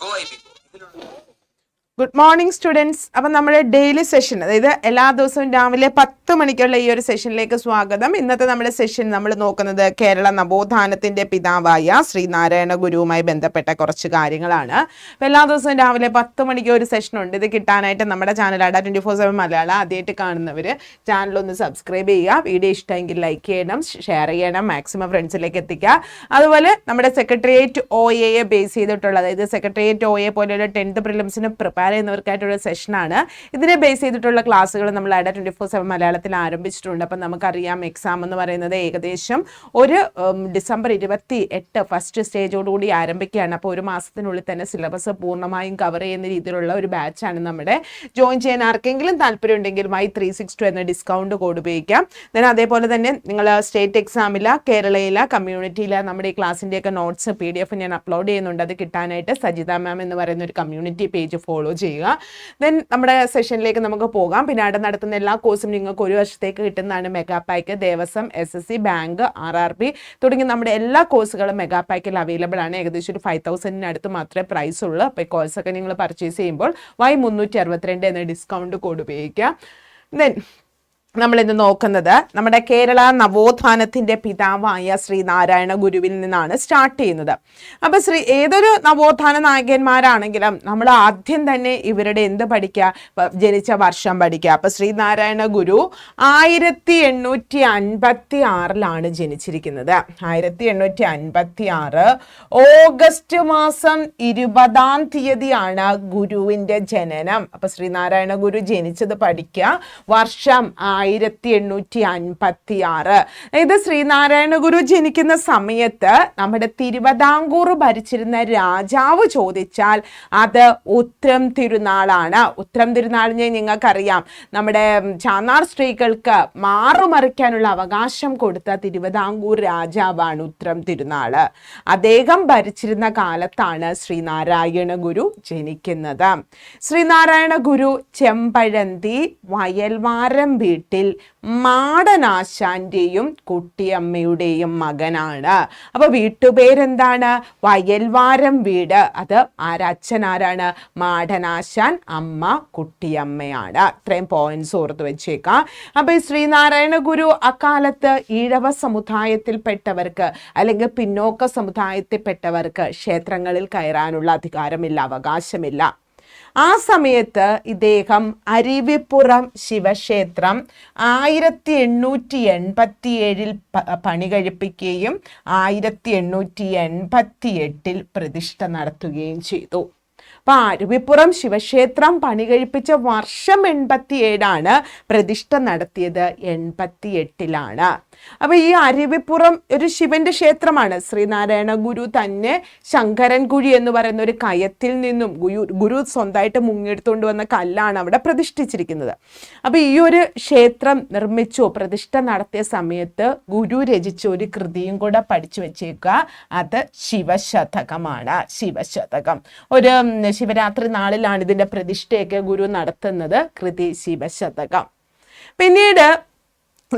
Go I B go ഇതിലുള്ള good morning students അപ്പം നമ്മുടെ ഡെയിലി സെഷൻ അതായത് എല്ലാ ദിവസവും രാവിലെ പത്ത് മണിക്കുള്ള ഈ ഒരു സെഷനിലേക്ക് സ്വാഗതം. ഇന്നത്തെ നമ്മുടെ സെഷൻ നമ്മൾ നോക്കുന്നത് കേരള നവോത്ഥാനത്തിന്റെ പിതാവായ ശ്രീനാരായണ ഗുരുവുമായി ബന്ധപ്പെട്ട കുറച്ച് കാര്യങ്ങളാണ്. അപ്പം എല്ലാ ദിവസവും രാവിലെ പത്ത് മണിക്ക് ഒരു സെഷൻ ഉണ്ട്. ഇത് കിട്ടാനായിട്ട് നമ്മുടെ channel Adda twenty four seven Malayalam ആദ്യമായിട്ട് കാണുന്നവർ ചാനലൊന്ന് സബ്സ്ക്രൈബ് ചെയ്യുക. വീഡിയോ ഇഷ്ടമെങ്കിൽ ലൈക്ക് ചെയ്യണം ഷെയർ ചെയ്യണം മാക്സിമം ഫ്രണ്ട്സിലേക്ക് എത്തിക്കുക. അതുപോലെ നമ്മുടെ സെക്രട്ടേറിയറ്റ് ഒ എയെ ബേസ് ചെയ്തിട്ടുള്ള അതായത് സെക്രട്ടേറിയറ്റ് ഒ എ പോലെയുള്ള ടെൻത്ത് പ്രിലിംസിന് പ്രിപ്പയർ ചെയ്യുന്നവർക്കായിട്ടുള്ള സെഷനാണ് ഇതിനെ ബേസ് ചെയ്തിട്ടുള്ള ക്ലാസ്സുകൾ നമ്മൾ അഡ ട്വന്റി ഫോർ സെവൻ മലയാളത്തിൽ ആരംഭിച്ചിട്ടുണ്ട്. അപ്പം നമുക്കറിയാം എക്സാം എന്ന് പറയുന്നത് ഏകദേശം ഒരു ഡിസംബർ ഇരുപത്തി എട്ട് ഫസ്റ്റ് സ്റ്റേജോടുകൂടി ആരംഭിക്കുകയാണ്. അപ്പോൾ ഒരു മാസത്തിനുള്ളിൽ തന്നെ സിലബസ് പൂർണമായും കവർ ചെയ്യുന്ന രീതിയിലുള്ള ഒരു ബാച്ചാണ് നമ്മുടെ. ജോയിൻ ചെയ്യാൻ ആർക്കെങ്കിലും താല്പര്യം ഉണ്ടെങ്കിൽ മൈ ത്രീ സിക്സ് ടു എന്ന ഡിസ്കൗണ്ട് കോഡ് ഉപയോഗിക്കാം. ദെൻ അതേപോലെ തന്നെ നിങ്ങൾ സ്റ്റേറ്റ് എക്സാമില കേരളയില കമ്മ്യൂണിറ്റിയില നമ്മുടെ ഈ ക്ലാസ്സിന്റെയൊക്കെ നോട്ട്സ് പി ഡി എഫ് ഞാൻ അപ്ലോഡ് ചെയ്യുന്നുണ്ട്. അത് കിട്ടാനായിട്ട് സജിത മാം എന്ന് പറയുന്ന ഒരു കമ്മ്യൂണിറ്റി പേജ് ഫോളോ ചെയ്യുക. ദെൻ നമ്മുടെ സെഷനിലേക്ക് നമുക്ക് പോകാം. പിന്നെ അവിടെ നടത്തുന്ന എല്ലാ കോഴ്സും നിങ്ങൾക്ക് ഒരു വർഷത്തേക്ക് കിട്ടുന്നതാണ് mega pack Devaswom S S C bank R R B തുടങ്ങി നമ്മുടെ എല്ലാ കോഴ്സുകളും മെഗാ പാക്കിൽ അവൈലബിൾ ആണ്. ഏകദേശം ഒരു ഫൈവ് തൗസൻഡിനടുത്ത് മാത്രമേ പ്രൈസ് ഉള്ളൂ. അപ്പോൾ ഈ കോഴ്സൊക്കെ നിങ്ങൾ പർച്ചേസ് ചെയ്യുമ്പോൾ വൈ മുന്നൂറ്റി അറുപത്തിരണ്ട് എന്ന ഡിസ്കൗണ്ട് കോഡ് ഉപയോഗിക്കുക ദെൻ നമ്മൾ ഇന്ന് നോക്കുന്നത് നമ്മുടെ കേരള നവോത്ഥാനത്തിന്റെ പിതാവായ ശ്രീ നാരായണ ഗുരുവിൽ നിന്നാണ് സ്റ്റാർട്ട് ചെയ്യുന്നത്. അപ്പൊ ശ്രീ ഏതൊരു നവോത്ഥാന നായകന്മാരാണെങ്കിലും നമ്മൾ ആദ്യം തന്നെ ഇവരുടെ എന്ത് പഠിക്കുക? ജനിച്ച വർഷം പഠിക്കുക. അപ്പൊ ശ്രീ നാരായണ ഗുരു ആയിരത്തി എണ്ണൂറ്റി അൻപത്തി ആറിലാണ് ജനിച്ചിരിക്കുന്നത്. ആയിരത്തി എണ്ണൂറ്റി അൻപത്തി ആറ് ഓഗസ്റ്റ് മാസം ഇരുപതാം തീയതിയാണ് ഗുരുവിന്റെ ജനനം. അപ്പൊ ശ്രീനാരായണ ഗുരു ജനിച്ചത് പഠിക്കുക. വർഷം ആയിരത്തി എണ്ണൂറ്റി അൻപത്തി ആറ് ഇത് ശ്രീനാരായണ ഗുരു ജനിക്കുന്ന സമയത്ത് നമ്മുടെ തിരുവിതാംകൂർ ഭരിച്ചിരുന്ന രാജാവ് ചോദിച്ചാൽ അത് ഉത്രം തിരുനാളാണ്. ഉത്രം തിരുനാളിനെ നിങ്ങൾക്കറിയാം. നമ്മുടെ ചാന്നാർ സ്ത്രീകൾക്ക് മാറുമറിക്കാനുള്ള അവകാശം കൊടുത്ത തിരുവിതാംകൂർ രാജാവാണ് ഉത്രം തിരുനാൾ. അദ്ദേഹം ഭരിച്ചിരുന്ന കാലത്താണ് ശ്രീനാരായണ ഗുരു ജനിക്കുന്നത്. ശ്രീനാരായണ ഗുരു ചെമ്പഴന്തി വയൽവാരം വീട്ടിൽ മാടനാശാന്റെയും കുട്ടിയമ്മയുടെയും മകനാണ്. അപ്പൊ വീട്ടുപേരെന്താണ്? വയൽവാരം വീട്. അത് ആരച്ഛൻ ആരാണ് മാടനാശാൻ അമ്മ കുട്ടിയമ്മയാണ്. ഇത്രയും പോയിന്റ്സ് ഓർത്ത് വെച്ചേക്കാം. അപ്പൊ ഈ ശ്രീനാരായണ ഗുരു അക്കാലത്ത് ഈഴവ സമുദായത്തിൽപ്പെട്ടവർക്ക് അല്ലെങ്കിൽ പിന്നോക്ക സമുദായത്തിൽപ്പെട്ടവർക്ക് ക്ഷേത്രങ്ങളിൽ കയറാനുള്ള അധികാരമില്ല അവകാശമില്ല. ആ സമയത്ത് ഇദ്ദേഹം അരുവിപ്പുറം ശിവക്ഷേത്രം ആയിരത്തി എണ്ണൂറ്റി എൺപത്തി ഏഴിൽ പണി കഴിപ്പിക്കുകയും ആയിരത്തി എണ്ണൂറ്റി എൺപത്തി എട്ടിൽ പ്രതിഷ്ഠ നടത്തുകയും ചെയ്തു. അപ്പൊ അരുവിപ്പുറം ശിവക്ഷേത്രം പണി കഴിപ്പിച്ച വർഷം എൺപത്തി ഏഴാണ് പ്രതിഷ്ഠ നടത്തിയത്. എൺപത്തി എട്ടിലാണ് അപ്പൊ ഈ അരുവിപ്പുറം ഒരു ശിവന്റെ ക്ഷേത്രമാണ്. ശ്രീനാരായണ ഗുരു തന്നെ ശങ്കരൻകുഴി എന്ന് പറയുന്ന ഒരു കയത്തിൽ നിന്നും ഗുരു ഗുരു സ്വന്തമായിട്ട് മുങ്ങിയെടുത്തുകൊണ്ട് വന്ന കല്ലാണ് അവിടെ പ്രതിഷ്ഠിച്ചിരിക്കുന്നത്. അപ്പൊ ഈ ഒരു ക്ഷേത്രം നിർമ്മിച്ചു പ്രതിഷ്ഠ നടത്തിയ സമയത്ത് ഗുരു രചിച്ച ഒരു കൃതിയും കൂടെ പഠിച്ചു വെച്ചേക്കുക. അത് ശിവശതകമാണ് ശിവശതകം. ഒരു ശിവരാത്രി നാളിലാണ് ഇതിന്റെ പ്രതിഷ്ഠയൊക്കെ ഗുരു നടത്തുന്നത്. കൃതി ശിവശതകം. പിന്നീട്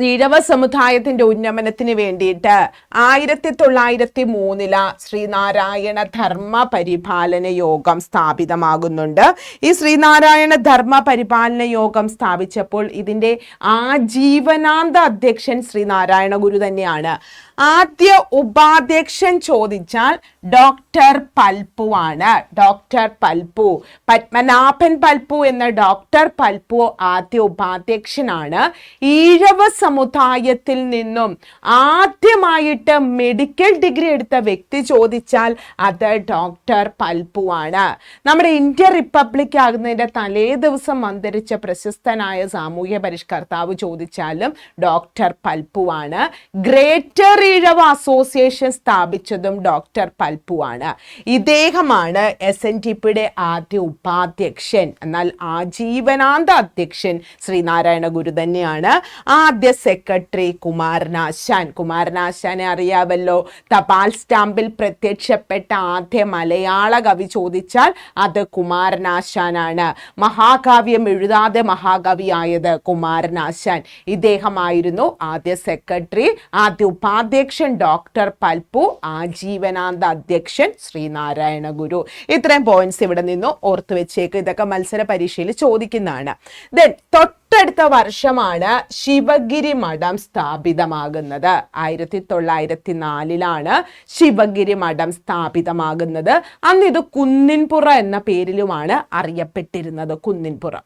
ഈഴവ സമുദായത്തിന്റെ ഉന്നമനത്തിന് വേണ്ടിയിട്ട് ആയിരത്തി തൊള്ളായിരത്തി മൂന്നില ശ്രീനാരായണ ധർമ്മ പരിപാലന യോഗം സ്ഥാപിതമാകുന്നുണ്ട്. ഈ ശ്രീനാരായണ ധർമ്മ പരിപാലന യോഗം സ്ഥാപിച്ചപ്പോൾ ഇതിന്റെ ആജീവനാന്ത അധ്യക്ഷൻ ശ്രീനാരായണ ഗുരു തന്നെയാണ്. ആദ്യ ഉപാധ്യക്ഷൻ ചോദിച്ചാൽ ഡോക്ടർ പൽപ്പു ആണ്. ഡോക്ടർ പൽപ്പു പത്മനാഭൻ പൽപ്പു എന്ന ഡോക്ടർ പൽപ്പു ആദ്യ ഉപാധ്യക്ഷനാണ്. ഈഴവ സമുദായത്തിൽ നിന്നും ആദ്യമായിട്ട് മെഡിക്കൽ ഡിഗ്രി എടുത്ത വ്യക്തി ചോദിച്ചാൽ അത് ഡോക്ടർ പൽപ്പു ആണ്. നമ്മുടെ ഇന്ത്യ റിപ്പബ്ലിക് ആകുന്നതിന്റെ തലേ ദിവസം അന്തരിച്ച പ്രശസ്തനായ സാമൂഹ്യ പരിഷ്കർത്താവ് ചോദിച്ചാലും ഡോക്ടർ പൽപ്പു ആണ്. ഗ്രേറ്റർ ഈഴവ അസോസിയേഷൻ സ്ഥാപിച്ചതും ഡോക്ടർ പൽപ്പു ആണ് ഇദ്ദേഹമാണ് എസ് എൻ ടി പിയുടെ ആദ്യ ഉപാധ്യക്ഷൻ. എന്നാൽ ആജീവനാന്ത അധ്യക്ഷൻ ശ്രീനാരായണ ഗുരു തന്നെയാണ്. ആദ്യ സെക്രട്ടറി കുമാരനാശാൻ. കുമാരനാശാനെ അറിയാവല്ലോ? തപാൽ സ്റ്റാമ്പിൽ പ്രത്യക്ഷപ്പെട്ട ആദ്യ മലയാള കവി ചോദിച്ചാൽ അത് കുമാരനാശാനാണ്. മഹാകാവ്യം എഴുതാതെ മഹാകവിയായത് കുമാരനാശാൻ. ഇദ്ദേഹമായിരുന്നു ആദ്യ സെക്രട്ടറി ആദ്യ ഉപാധ്യക്ഷൻ ഡോക്ടർ പൽപ്പു ആജീവനാന്ത അധ്യക്ഷൻ ശ്രീനാരായണ ഗുരു. ഇത്രയും പോയിന്റ്സ് ഇവിടെ നിന്ന് ഓർത്തു വെച്ചേക്ക്. ഇതൊക്കെ മത്സര പരീക്ഷയിൽ ചോദിക്കുന്നതാണ്. ദെൻ തൊട്ടടുത്ത വർഷമാണ് ശിവഗിരി മഠം സ്ഥാപിതമാകുന്നത്. ആയിരത്തി തൊള്ളായിരത്തി നാലിലാണ് ശിവഗിരി മഠം സ്ഥാപിതമാകുന്നത്. അന്ന് ഇത് കുന്നിൻപുറ എന്ന പേരിലുമാണ് അറിയപ്പെട്ടിരുന്നത്. കുന്നിൻപുറ.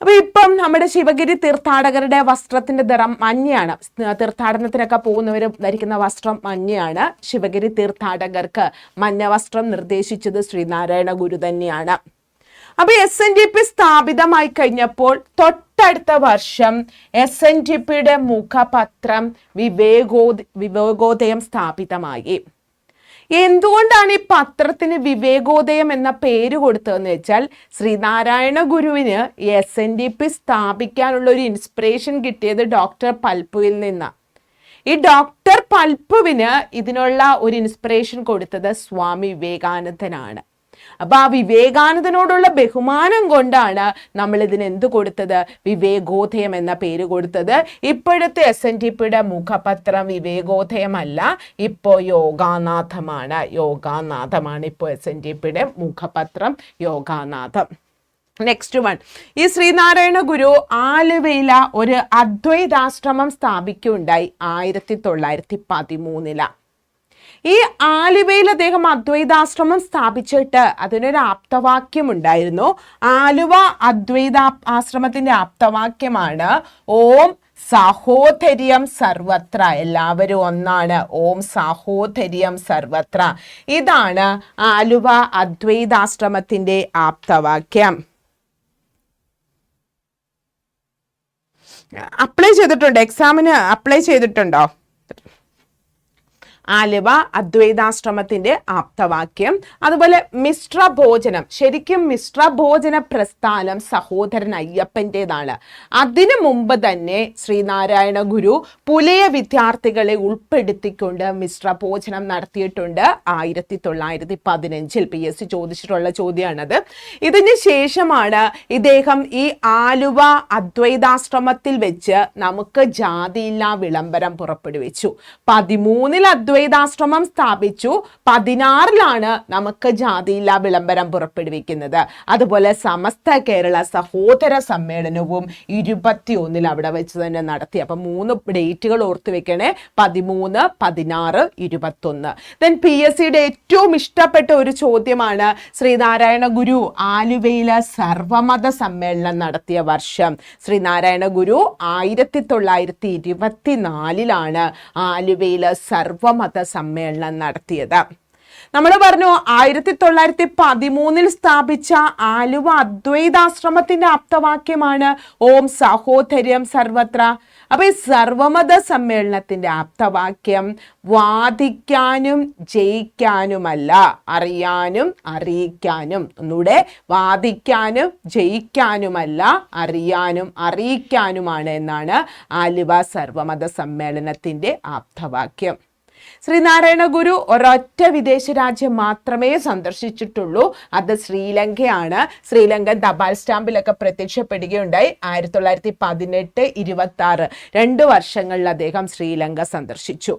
അപ്പൊ ഇപ്പം നമ്മുടെ ശിവഗിരി തീർത്ഥാടകരുടെ വസ്ത്രത്തിന്റെ നിറം മഞ്ഞയാണ്. തീർത്ഥാടനത്തിനൊക്കെ പോകുന്നവർ ധരിക്കുന്ന വസ്ത്രം മഞ്ഞയാണ്. ശിവഗിരി തീർത്ഥാടകർക്ക് മഞ്ഞ വസ്ത്രം നിർദ്ദേശിച്ചത് ശ്രീനാരായണ ഗുരു തന്നെയാണ്. അപ്പൊ എസ് എൻ ഡി പി സ്ഥാപിതമായി കഴിഞ്ഞപ്പോൾ തൊട്ടടുത്ത വർഷം എസ് എൻ ഡി പിയുടെ മുഖപത്രം വിവേകോ വിവേകോദയം സ്ഥാപിതമായി. എന്തുകൊണ്ടാണ് ഈ പത്രത്തിന് വിവേകോദയം എന്ന പേര് കൊടുത്തതെന്ന് വെച്ചാൽ ശ്രീനാരായണ ഗുരുവിന് എസ് എൻ ഡി പി സ്ഥാപിക്കാനുള്ള ഒരു ഇൻസ്പിറേഷൻ കിട്ടിയത് ഡോക്ടർ പൽപ്പുവിൽ നിന്നാണ് ഈ ഡോക്ടർ പൽപ്പുവിന് ഇതിനുള്ള ഒരു ഇൻസ്പിറേഷൻ കൊടുത്തത് സ്വാമി വിവേകാനന്ദനാണ്. അപ്പൊ ആ വിവേകാനന്ദനോടുള്ള ബഹുമാനം കൊണ്ടാണ് നമ്മൾ ഇതിന് എന്ത് കൊടുത്തത്? വിവേകോധയം എന്ന പേര് കൊടുത്തത്. ഇപ്പോഴത്തെ എസ് എൻ ടി പിയുടെ മുഖപത്രം വിവേകോധയമല്ല ഇപ്പോ യോഗാനാഥമാണ്. യോഗാനാഥമാണ് ഇപ്പോൾ എസ് എൻ ടി പിയുടെ മുഖപത്രം യോഗാനാഥം. നെക്സ്റ്റ് വൺ ഈ ശ്രീനാരായണ ഗുരു ആലുവയില ഒരു അദ്വൈതാശ്രമം സ്ഥാപിക്കുകയുണ്ടായി ആയിരത്തി തൊള്ളായിരത്തി പതിമൂന്നിലാണ് ഈ ആലുവയിൽ അദ്ദേഹം അദ്വൈതാശ്രമം സ്ഥാപിച്ചിട്ട് അതിനൊരു ആപ്തവാക്യം ഉണ്ടായിരുന്നു ആലുവ അദ്വൈത ആശ്രമത്തിന്റെ ആപ്തവാക്യമാണ് ഓം സാഹോദര്യം സർവത്ര എല്ലാവരും ഒന്നാണ് ഓം സാഹോദര്യം സർവത്ര. ഇതാണ് ആലുവ അദ്വൈതാശ്രമത്തിന്റെ ആപ്തവാക്യം. അപ്ലൈ ചെയ്തിട്ടുണ്ടോ? എക്സാമിന് അപ്ലൈ ചെയ്തിട്ടുണ്ടോ? ആലുവ അദ്വൈതാശ്രമത്തിന്റെ ആപ്തവാക്യം. അതുപോലെ മിശ്ര ഭോജനം ശരിക്കും മിശ്ര ഭോജന പ്രസ്ഥാനം സഹോദരൻ അയ്യപ്പന്റെതാണ് അതിനു മുമ്പ് തന്നെ ശ്രീനാരായണ ഗുരു പുലയ വിദ്യാർത്ഥികളെ ഉൾപ്പെടുത്തിക്കൊണ്ട് മിശ്ര ഭോജനം നടത്തിയിട്ടുണ്ട്. ആയിരത്തി തൊള്ളായിരത്തി പതിനഞ്ചിൽ പി എസ് സി ചോദിച്ചിട്ടുള്ള ചോദ്യമാണത്. ഇതിന് ശേഷമാണ് ഇദ്ദേഹം ഈ ആലുവ അദ്വൈതാശ്രമത്തിൽ വെച്ച് നമുക്ക് ജാതിയില്ലാ വിളംബരം പുറപ്പെടുവിച്ചു. പതിമൂന്നിൽ അദ്വൈത അദ്വൈതാശ്രമം സ്ഥാപിച്ചു. പതിനാറിലാണ് നമുക്ക് ജാതിയില്ല വിളംബരം പുറപ്പെടുവിക്കുന്നത്. അതുപോലെ സമസ്ത കേരള സഹോദര സമ്മേളനവും ഇരുപത്തിയൊന്നിൽ അവിടെ വെച്ച് തന്നെ നടത്തി. അപ്പം മൂന്ന് ഡേറ്റുകൾ ഓർത്ത് വെക്കണേ. പതിമൂന്ന് പതിനാറ് ഇരുപത്തൊന്ന്. ദെൻ പി എസ് സിയുടെ ഏറ്റവും ഇഷ്ടപ്പെട്ട ഒരു ചോദ്യമാണ് ശ്രീനാരായണ ഗുരു ആലുവയിലെ സർവമത സമ്മേളനം നടത്തിയ വർഷം. ശ്രീനാരായണ ഗുരു ആയിരത്തി തൊള്ളായിരത്തി ഇരുപത്തിനാലിലാണ് ആലുവയിലെ സർവമത മത സമ്മേളനം നടത്തിയത്. നമ്മൾ പറഞ്ഞു ആയിരത്തി തൊള്ളായിരത്തി പതിമൂന്നിൽ സ്ഥാപിച്ച ആലുവ അദ്വൈതാശ്രമത്തിന്റെ ആപ്തവാക്യമാണ് ഓം സഹോദര്യം സർവത്ര. അപ്പൊ ഈ സർവമത സമ്മേളനത്തിന്റെ ആപ്തവാക്യം വാദിക്കാനും ജയിക്കാനുമല്ല അറിയാനും അറിയിക്കാനും ഒന്നുകൂടെ വാദിക്കാനും ജയിക്കാനുമല്ല അറിയാനും അറിയിക്കാനുമാണ് എന്നാണ് ആലുവ സർവമത സമ്മേളനത്തിന്റെ ആപ്തവാക്യം. ശ്രീനാരായണ ഗുരു ഒരൊറ്റ വിദേശ രാജ്യം മാത്രമേ സന്ദർശിച്ചിട്ടുള്ളൂ. അത് ശ്രീലങ്കയാണ്. ശ്രീലങ്കൻ തപാൽ സ്റ്റാമ്പിലൊക്കെ പ്രത്യക്ഷപ്പെടുകയുണ്ടായി ആയിരത്തി തൊള്ളായിരത്തി പതിനെട്ട് ഇരുപത്തി ആറ് രണ്ട് വർഷങ്ങളിൽ അദ്ദേഹം ശ്രീലങ്ക സന്ദർശിച്ചു.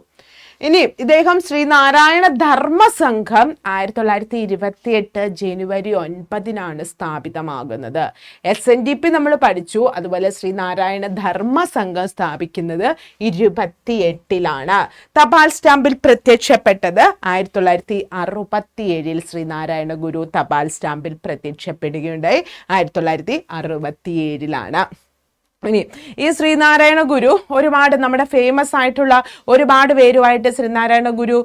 ഇനി ഇദ്ദേഹം ശ്രീനാരായണ ധർമ്മ സംഘം ആയിരത്തി തൊള്ളായിരത്തി ഇരുപത്തി എട്ട് ജനുവരി ഒൻപതിനാണ് സ്ഥാപിതമാകുന്നത്. എസ് എൻ ഡി പി നമ്മൾ പഠിച്ചു അതുപോലെ ശ്രീനാരായണ ധർമ്മ സംഘം സ്ഥാപിക്കുന്നത് ഇരുപത്തി എട്ടിലാണ് തപാൽ സ്റ്റാമ്പിൽ പ്രത്യക്ഷപ്പെട്ടത് ആയിരത്തി തൊള്ളായിരത്തി അറുപത്തി ഏഴിൽ ശ്രീനാരായണ ഗുരു തപാൽ സ്റ്റാമ്പിൽ പ്രത്യക്ഷപ്പെടുകയുണ്ടായി. ആയിരത്തി തൊള്ളായിരത്തി അറുപത്തി ഏഴിലാണ് ഇനി ഈ ശ്രീനാരായണ ഗുരു ഒരുപാട് നമ്മുടെ ഫേമസ് ആയിട്ടുള്ള ഒരുപാട് പേരുമായിട്ട് ശ്രീനാരായണ ഗുരു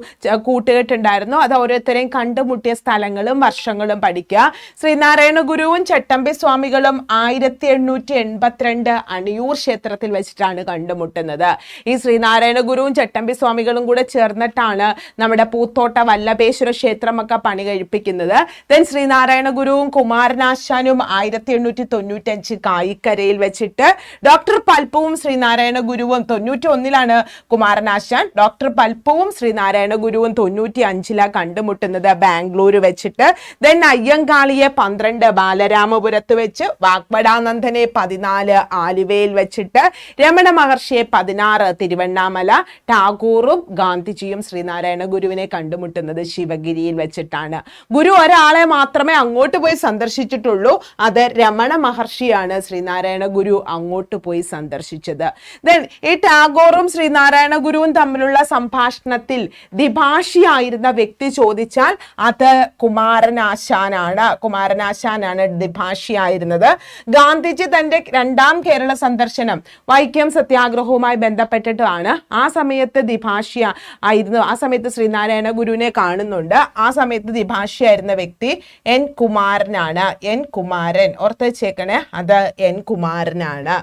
കൂട്ടുകെട്ടുണ്ടായിരുന്നു. അത് ഓരോരുത്തരെയും കണ്ടുമുട്ടിയ സ്ഥലങ്ങളും വർഷങ്ങളും പഠിക്കുക. ശ്രീനാരായണ ഗുരുവും ചട്ടമ്പി സ്വാമികളും ആയിരത്തി എണ്ണൂറ്റി എൺപത്തിരണ്ട് അണിയൂർ ക്ഷേത്രത്തിൽ വെച്ചിട്ടാണ് കണ്ടുമുട്ടുന്നത്. ഈ ശ്രീനാരായണ ഗുരുവും ചട്ടമ്പി സ്വാമികളും കൂടെ ചേർന്നിട്ടാണ് നമ്മുടെ പൂത്തോട്ട വല്ലഭേശ്വര ക്ഷേത്രമൊക്കെ പണി കഴിപ്പിക്കുന്നത്. ദെൻ ശ്രീനാരായണ ഗുരുവും കുമാരനാശാനും ആയിരത്തി എണ്ണൂറ്റി തൊണ്ണൂറ്റഞ്ച് കായിക്കരയിൽ വെച്ചിട്ട് ഡോക്ടർ പൽപ്പവും ശ്രീനാരായണ ഗുരുവും തൊണ്ണൂറ്റി ഒന്നിലാണ് കുമാരനാശാൻ ഡോക്ടർ പൽപ്പവും ശ്രീനാരായണ ഗുരുവും തൊണ്ണൂറ്റി അഞ്ചിലാണ് കണ്ടുമുട്ടുന്നത് ബാംഗ്ലൂർ വെച്ചിട്ട്. ദെൻ അയ്യങ്കാളിയെ പന്ത്രണ്ട് ബാലരാമപുരത്ത് വെച്ച് വാഗ്ബടാനന്ദനെ പതിനാല് ആലുവയിൽ വെച്ചിട്ട് രമണ മഹർഷിയെ പതിനാറ് തിരുവണ്ണാമല ടാഗോറും ഗാന്ധിജിയും ശ്രീനാരായണ ഗുരുവിനെ കണ്ടുമുട്ടുന്നത് ശിവഗിരിയിൽ വെച്ചിട്ടാണ്. ഗുരു ഒരാളെ മാത്രമേ അങ്ങോട്ട് പോയി സന്ദർശിച്ചിട്ടുള്ളൂ. അത് രമണ മഹർഷിയാണ് ശ്രീനാരായണ ഗുരു അങ്ങോട്ട് പോയി സന്ദർശിച്ചത്. ദെൻ ഈ ടാഗോറും ശ്രീനാരായണ ഗുരുവും തമ്മിലുള്ള സംഭാഷണത്തിൽ ദിഭാഷിയായിരുന്ന വ്യക്തി ചോദിച്ചാൽ അത് കുമാരനാശാനാണ്. കുമാരനാശാനാണ് ദിഭാഷിയായിരുന്നത്. ഗാന്ധിജി തന്റെ രണ്ടാം കേരള സന്ദർശനം വൈക്കം സത്യാഗ്രഹവുമായി ബന്ധപ്പെട്ടിട്ടാണ് ആ സമയത്ത് ദിഭാഷ്യ ആയിരുന്നു. ആ സമയത്ത് ശ്രീനാരായണ ഗുരുവിനെ കാണുന്നുണ്ട്. ആ സമയത്ത് ദിഭാഷിയായിരുന്ന വ്യക്തി എൻ കുമാരനാണ്. എൻ കുമാരൻ. ഓർത്ത് വെച്ചേക്കണേ അത് എൻ കുമാരനാണ്.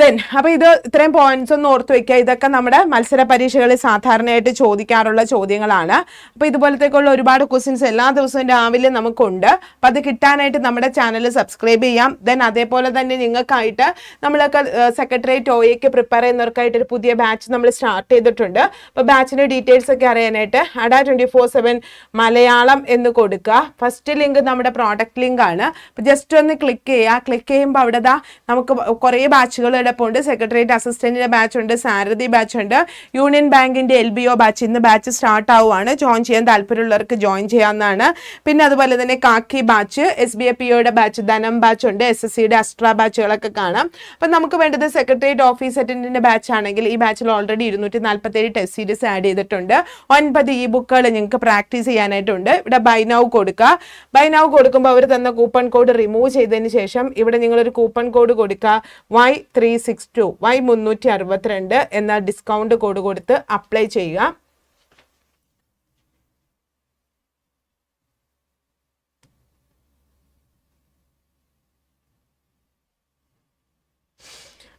ദെൻ അപ്പൊ ഇത് ഇത്രയും പോയിന്റ്സ് ഒന്ന് ഓർത്ത് വെക്കുക. ഇതൊക്കെ നമ്മുടെ മത്സര പരീക്ഷകളിൽ സാധാരണയായിട്ട് ചോദിക്കാറുള്ള ചോദ്യങ്ങളാണ്. അപ്പൊ ഇതുപോലത്തേക്കുള്ള ഒരുപാട് ക്വസ്റ്റ്യൻസ് എല്ലാ ദിവസവും രാവിലെ നമുക്കുണ്ട്. അപ്പൊ അത് കിട്ടാനായിട്ട് നമ്മുടെ ചാനൽ സബ്സ്ക്രൈബ് ചെയ്യാം. ദെൻ അതേപോലെ തന്നെ നിങ്ങൾക്കായിട്ട് നമ്മളൊക്കെ സെക്രട്ടറിയേറ്റ് എക്ക് പ്രിപ്പയർ ചെയ്യുന്നവർക്കായിട്ട് ഒരു പുതിയ ബാച്ച് നമ്മൾ സ്റ്റാർട്ട് ചെയ്തിട്ടുണ്ട്. അപ്പോൾ ബാച്ചിന്റെ ഡീറ്റെയിൽസ് ഒക്കെ അറിയാനായിട്ട് Adda twenty four seven Malayalam എന്ന് കൊടുക്കുക. ഫസ്റ്റ് ലിങ്ക് നമ്മുടെ പ്രോഡക്റ്റ് ലിങ്ക് ആണ്. ജസ്റ്റ് ഒന്ന് ക്ലിക്ക് ചെയ്യുക. ക്ലിക്ക് ചെയ്യുമ്പോൾ അവിടെ നമുക്ക് കുറേ ബാച്ചുകൾ കിടപ്പുണ്ട് സെക്രട്ടേറിയറ്റ് അസിസ്റ്റന്റിന്റെ ബാച്ച് ഉണ്ട് സാരഥി ബാച്ച് ഉണ്ട് യൂണിയൻ ബാങ്കിന്റെ എൽ ബി ഒ ബാച്ച് ഇന്ന് ബാച്ച് സ്റ്റാർട്ട് ആവുകയാണ് ജോയിൻ ചെയ്യാൻ താല്പര്യമുള്ളവർക്ക് ജോയിൻ ചെയ്യാവുന്നതാണ്. പിന്നെ അതുപോലെ തന്നെ Kaakki batch S B A P ഒയുടെ ബാച്ച് ധനം ബാച്ച് ഉണ്ട് എസ് എസ് സിയുടെ അസ്ട്ര ബാച്ചുകളൊക്കെ കാണാം. അപ്പം നമുക്ക് വേണ്ടത് സെക്രട്ടേറിയറ്റ് ഓഫീസ് അറ്റൻഡന്റിന്റെ ബാച്ച് ആണെങ്കിൽ ഈ ബാച്ചിൽ ഓൾറെഡി ഇരുന്നൂറ്റി നാൽപ്പത്തേഴ് ടെസ്റ്റ് സീരീസ് ആഡ് ചെയ്തിട്ടുണ്ട്. ഒൻപത് ഈ ബുക്കുകൾ നിങ്ങൾക്ക് പ്രാക്ടീസ് ചെയ്യാനായിട്ടുണ്ട്. ഇവിടെ ബൈ നൗ കൊടുക്കുക. ബൈ നൗ കൊടുക്കുമ്പോൾ അവർ തന്ന കൂപ്പൺ കോഡ് റിമൂവ് ചെയ്തതിന് ശേഷം ഇവിടെ നിങ്ങളൊരു കൂപ്പൺ കോഡ് കൊടുക്കുക. Y three six two Y മുന്നൂറ്റി അറുപത്തിരണ്ട് എന്ന ഡിസ്കൗണ്ട് കോഡ് കൊടുത്ത് അപ്ലൈ ചെയ്യുക.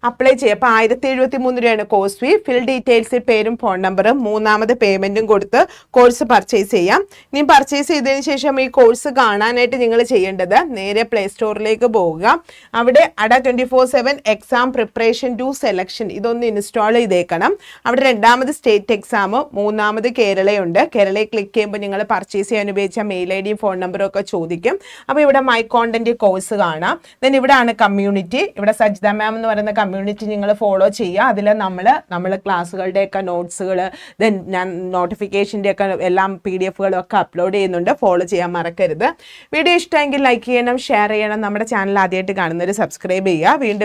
അപ്ലൈ ചെയ്യുക. അപ്പോൾ ആയിരത്തി എഴുപത്തി മൂന്ന് രൂപയാണ് കോഴ്സ് ഫീ ഫിൽ ഡീറ്റെയിൽസ് പേരും ഫോൺ നമ്പറും മൂന്നാമത് പേയ്മെന്റും കൊടുത്ത് കോഴ്സ് പർച്ചേസ് ചെയ്യാം. ഇനി പർച്ചേസ് ചെയ്തതിന് ശേഷം ഈ കോഴ്സ് കാണാനായിട്ട് നിങ്ങൾ ചെയ്യേണ്ടത് നേരെ പ്ലേ സ്റ്റോറിലേക്ക് പോവുക. അവിടെ Adda twenty four seven exam preparation to selection ഇതൊന്ന് ഇൻസ്റ്റാൾ ചെയ്തേക്കണം. അവിടെ രണ്ടാമത് സ്റ്റേറ്റ് എക്സാം മൂന്നാമത് കേരളയുണ്ട്. കേരളയിൽ ക്ലിക്ക് ചെയ്യുമ്പോൾ നിങ്ങൾ പർച്ചേസ് ചെയ്യാൻ ഉപയോഗിച്ച മെയിൽ ഐ ഡിയും ഫോൺ നമ്പറും ഒക്കെ ചോദിക്കും. അപ്പോൾ ഇവിടെ മൈ കോണ്ടന്റ് കോഴ്സ് കാണാം. ദെൻ ഇവിടെയാണ് കമ്മ്യൂണിറ്റി ഇവിടെ സജിത മാം എന്ന് പറയുന്ന നിങ്ങൾ ഫോളോ ചെയ്യുക. അതിൽ നമ്മൾ നമ്മൾ ക്ലാസ്സുകളുടെയൊക്കെ നോട്ട്സുകൾ ദെൻ ഞാൻ നോട്ടിഫിക്കേഷന്റെ ഒക്കെ എല്ലാം പി ഡി എഫുകളും ഒക്കെ അപ്ലോഡ് ചെയ്യുന്നുണ്ട്. ഫോളോ ചെയ്യാൻ മറക്കരുത്. വീഡിയോ ഇഷ്ടമെങ്കിൽ ലൈക്ക് ചെയ്യണം ഷെയർ ചെയ്യണം. നമ്മുടെ ചാനൽ ആദ്യമായിട്ട് കാണുന്നവർ സബ്സ്ക്രൈബ് ചെയ്യുക. വീണ്ടും